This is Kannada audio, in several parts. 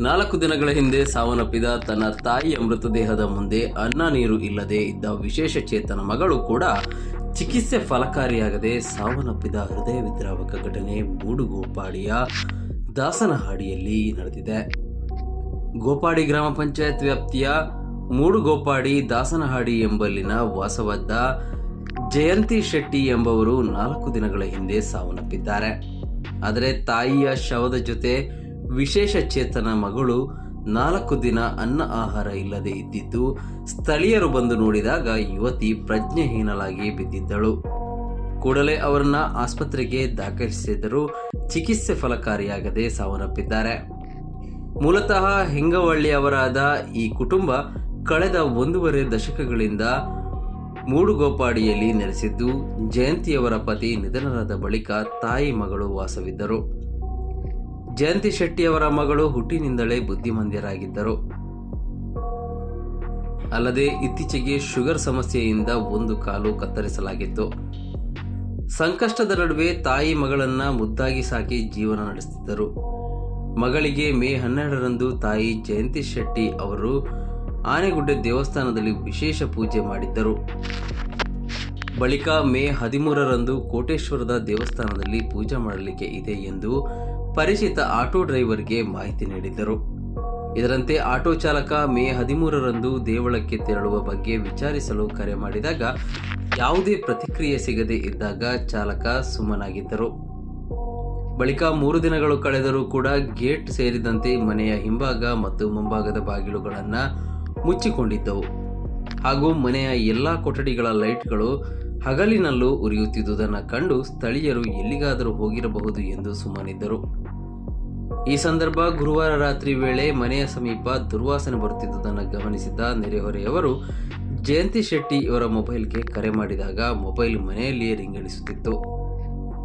ನಾಲ್ಕು ದಿನಗಳ ಹಿಂದೆ ಸಾವನ್ನಪ್ಪಿದ ತನ್ನ ತಾಯಿಯ ಮೃತದೇಹದ ಮುಂದೆ ಅನ್ನ ನೀರು ಇಲ್ಲದೆ ಇದ್ದ ವಿಶೇಷ ಚೇತನ ಮಗಳು ಕೂಡ ಚಿಕಿತ್ಸೆ ಫಲಕಾರಿಯಾಗದೆ ಸಾವನ್ನಪ್ಪಿದ ಹೃದಯ ವಿದ್ರಾವಕ ಘಟನೆ ಮೂಡುಗೋಪಾಡಿಯ ದಾಸನಹಾಡಿಯಲ್ಲಿ ನಡೆದಿದೆ. ಗೋಪಾಡಿ ಗ್ರಾಮ ಪಂಚಾಯತ್ ವ್ಯಾಪ್ತಿಯ ಮೂಡುಗೋಪಾಡಿ ದಾಸನಹಾಡಿ ಎಂಬಲ್ಲಿನ ವಾಸವಾದ ಜಯಂತಿ ಶೆಟ್ಟಿ ಎಂಬವರು ನಾಲ್ಕು ದಿನಗಳ ಹಿಂದೆ ಸಾವನ್ನಪ್ಪಿದ್ದಾರೆ. ಆದರೆ ತಾಯಿಯ ಶವದ ಜೊತೆ ವಿಶೇಷ ಚೇತನ ಮಗಳು ನಾಲ್ಕು ದಿನ ಅನ್ನ ಆಹಾರ ಇಲ್ಲದೆ ಇದ್ದಿದ್ದು ಸ್ಥಳೀಯರು ಬಂದು ನೋಡಿದಾಗ ಯುವತಿ ಪ್ರಜ್ಞೆಹೀನಲಾಗಿ ಬಿದ್ದಿದ್ದಳು. ಕೂಡಲೇ ಅವರನ್ನ ಆಸ್ಪತ್ರೆಗೆ ದಾಖಲಿಸಿದರು ಚಿಕಿತ್ಸೆ ಫಲಕಾರಿಯಾಗದೆ ಸಾವನ್ನಪ್ಪಿದ್ದಾರೆ. ಮೂಲತಃ ಹೆಂಗವಳ್ಳಿಯವರಾದ ಈ ಕುಟುಂಬ ಕಳೆದ ಒಂದೂವರೆ ದಶಕಗಳಿಂದ ಮೂಡುಗೋಪಾಡಿಯಲ್ಲಿ ನೆಲೆಸಿದ್ದು, ಜಯಂತಿಯವರ ಪತಿ ನಿಧನರಾದ ಬಳಿಕ ತಾಯಿ ಮಗಳು ವಾಸವಿದ್ದರು. ಜಯಂತಿ ಶೆಟ್ಟಿಯವರ ಮಗಳು ಹುಟ್ಟಿನಿಂದಲೇ ಬುದ್ಧಿಮಂದ್ಯರಾಗಿದ್ದರು. ಅಲ್ಲದೆ ಇತ್ತೀಚೆಗೆ ಶುಗರ್ ಸಮಸ್ಯೆಯಿಂದ ಒಂದು ಕಾಲು ಕತ್ತರಿಸಲಾಗಿತ್ತು. ಸಂಕಷ್ಟದ ನಡುವೆ ತಾಯಿ ಮಗಳನ್ನ ಮುದ್ದಾಗಿ ಸಾಕಿ ಜೀವನ ನಡೆಸುತ್ತಿದ್ದರು ಮಗಳಿಗೆ ಮೇ ಹನ್ನೆರಡರಂದು ತಾಯಿ ಜಯಂತಿ ಶೆಟ್ಟಿ ಅವರು ಆನೆಗುಡ್ಡೆ ದೇವಸ್ಥಾನದಲ್ಲಿ ವಿಶೇಷ ಪೂಜೆ ಮಾಡಿದ್ದರು. ಬಳಿಕ ಮೇ ಹದಿಮೂರರಂದು ಕೋಟೇಶ್ವರದ ದೇವಸ್ಥಾನದಲ್ಲಿ ಪೂಜೆ ಮಾಡಲಿಕ್ಕೆ ಇದೆ ಎಂದು ಪರಿಚಿತ ಆಟೋ ಡ್ರೈವರ್ಗೆ ಮಾಹಿತಿ ನೀಡಿದ್ದರು. ಇದರಂತೆ ಆಟೋ ಚಾಲಕ ಮೇ ಹದಿಮೂರರಂದು ದೇವಳಕ್ಕೆ ತೆರಳುವ ಬಗ್ಗೆ ವಿಚಾರಿಸಲು ಕರೆ ಮಾಡಿದಾಗ ಯಾವುದೇ ಪ್ರತಿಕ್ರಿಯೆ ಸಿಗದೇ ಇದ್ದಾಗ ಚಾಲಕ ಸುಮ್ಮನಾಗಿದ್ದರು. ಬಳಿಕ ಮೂರು ದಿನಗಳು ಕಳೆದರೂ ಕೂಡ ಗೇಟ್ ಸೇರಿದಂತೆ ಮನೆಯ ಹಿಂಭಾಗ ಮತ್ತು ಮುಂಭಾಗದ ಬಾಗಿಲುಗಳನ್ನು ಮುಚ್ಚಿಕೊಂಡಿದ್ದವು. ಹಾಗೂ ಮನೆಯ ಎಲ್ಲ ಕೊಠಡಿಗಳ ಲೈಟ್ಗಳು ಹಗಲಿನಲ್ಲೂ ಉರಿಯುತ್ತಿದ್ದುದನ್ನು ಕಂಡು ಸ್ಥಳೀಯರು ಎಲ್ಲಿಗಾದರೂ ಹೋಗಿರಬಹುದು ಎಂದು ಸುಮ್ಮನಿದ್ದರು. ಈ ಸಂದರ್ಭ ಗುರುವಾರ ರಾತ್ರಿ ವೇಳೆ ಮನೆಯ ಸಮೀಪ ದುರ್ವಾಸನೆ ಬರುತ್ತಿದ್ದುದನ್ನು ಗಮನಿಸಿದ ನೆರೆಹೊರೆಯವರು, ಜಯಂತಿ ಶೆಟ್ಟಿ ಇವರ ಮೊಬೈಲ್ಗೆ ಕರೆ ಮಾಡಿದಾಗ ಮೊಬೈಲ್ ಮನೆಯಲ್ಲಿಯೇ ರಿಂಗಣಿಸುತ್ತಿತ್ತು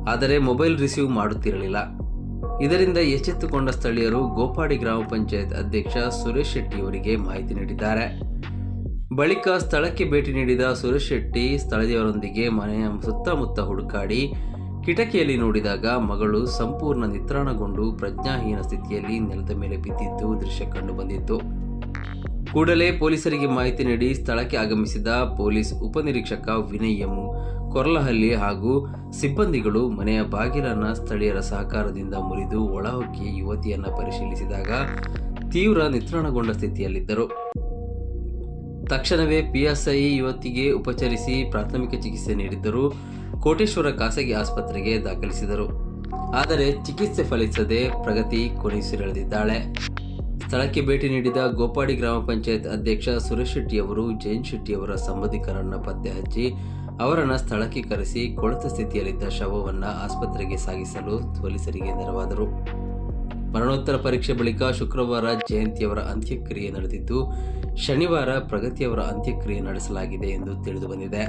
ಆದರೆ ಮೊಬೈಲ್ ರಿಸೀವ್ ಮಾಡುತ್ತಿರಲಿಲ್ಲ. ಇದರಿಂದ ಎಚ್ಚೆತ್ತುಕೊಂಡ ಸ್ಥಳೀಯರು ಗೋಪಾಡಿ ಗ್ರಾಮ ಪಂಚಾಯತ್ ಅಧ್ಯಕ್ಷ ಸುರೇಶ್ ಶೆಟ್ಟಿ ಅವರಿಗೆ ಮಾಹಿತಿ ನೀಡಿದ್ದಾರೆ. ಬಳಿಕ ಸ್ಥಳಕ್ಕೆ ಭೇಟಿ ನೀಡಿದ ಸುರೇಶ್ ಶೆಟ್ಟಿ ಸ್ಥಳೀಯರೊಂದಿಗೆ ಮನೆಯ ಸುತ್ತಮುತ್ತ ಹುಡುಕಾಡಿ ಕಿಟಕಿಯಲ್ಲಿ ನೋಡಿದಾಗ ಮಗಳು ಸಂಪೂರ್ಣ ನಿತ್ರಾಣಗೊಂಡು ಪ್ರಜ್ಞಾಹೀನ ಸ್ಥಿತಿಯಲ್ಲಿ ನೆಲದ ಮೇಲೆ ಬಿದ್ದಿದ್ದು ದೃಶ್ಯ ಕಂಡುಬಂದಿತ್ತು ಕೂಡಲೇ ಪೊಲೀಸರಿಗೆ ಮಾಹಿತಿ ನೀಡಿ ಸ್ಥಳಕ್ಕೆ ಆಗಮಿಸಿದ ಪೊಲೀಸ್ ಉಪನಿರೀಕ್ಷಕ ವಿನಯ್ ಕೊರಲಹಳ್ಳಿ ಕೊರ್ಲಹಳ್ಳಿ ಹಾಗೂ ಸಿಬ್ಬಂದಿಗಳು ಮನೆಯ ಬಾಗಿಲನ್ನ ಸ್ಥಳೀಯರ ಸಹಕಾರದಿಂದ ಮುರಿದು ಒಳಹೊಕ್ಕಿ ಯುವತಿಯನ್ನು ಪರಿಶೀಲಿಸಿದಾಗ ತೀವ್ರ ನಿತ್ರಾಣಗೊಂಡ ಸ್ಥಿತಿಯಲ್ಲಿದ್ದರು. ತಕ್ಷಣವೇ ಪಿಎಸ್ಐ ಯುವತಿಗೆ ಉಪಚರಿಸಿ ಪ್ರಾಥಮಿಕ ಚಿಕಿತ್ಸೆ ನೀಡಿದ್ದರು. ಕೋಟೇಶ್ವರ ಖಾಸಗಿ ಆಸ್ಪತ್ರೆಗೆ ದಾಖಲಿಸಿದರು. ಆದರೆ ಚಿಕಿತ್ಸೆ ಫಲಿಸದೆ ಪ್ರಗತಿ ಕೊನೆಯುಸಿರೆಳೆದಿದ್ದಾಳೆ ಸ್ಥಳಕ್ಕೆ ಭೇಟಿ ನೀಡಿದ ಗೋಪಾಡಿ ಗ್ರಾಮ ಪಂಚಾಯತ್ ಅಧ್ಯಕ್ಷ ಸುರೇಶ್ ಶೆಟ್ಟಿ ಅವರು ಜೈನ್ ಶೆಟ್ಟಿ ಅವರ ಸಂಬಂಧಿಕರನ್ನ ಪತ್ತೆ ಹಚ್ಚಿ ಅವರನ್ನ ಸ್ಥಳಕ್ಕೆ ಕರೆಸಿ ಕೊಳೆತ ಸ್ಥಿತಿಯಲ್ಲಿದ್ದ ಶವವನ್ನ ಆಸ್ಪತ್ರೆಗೆ ಸಾಗಿಸಲು ಪೊಲೀಸರಿಗೆ ನೆರವಾದರು. ಮರಣೋತ್ತರ ಪರೀಕ್ಷೆ ಬಳಿಕ ಶುಕ್ರವಾರ ಜಯಂತಿಯವರ ಅಂತ್ಯಕ್ರಿಯೆ ನಡೆದಿದ್ದು, ಶನಿವಾರ ಪ್ರಗತಿಯವರ ಅಂತ್ಯಕ್ರಿಯೆ ನಡೆಸಲಾಗಿದೆ ಎಂದು ತಿಳಿದುಬಂದಿದೆ.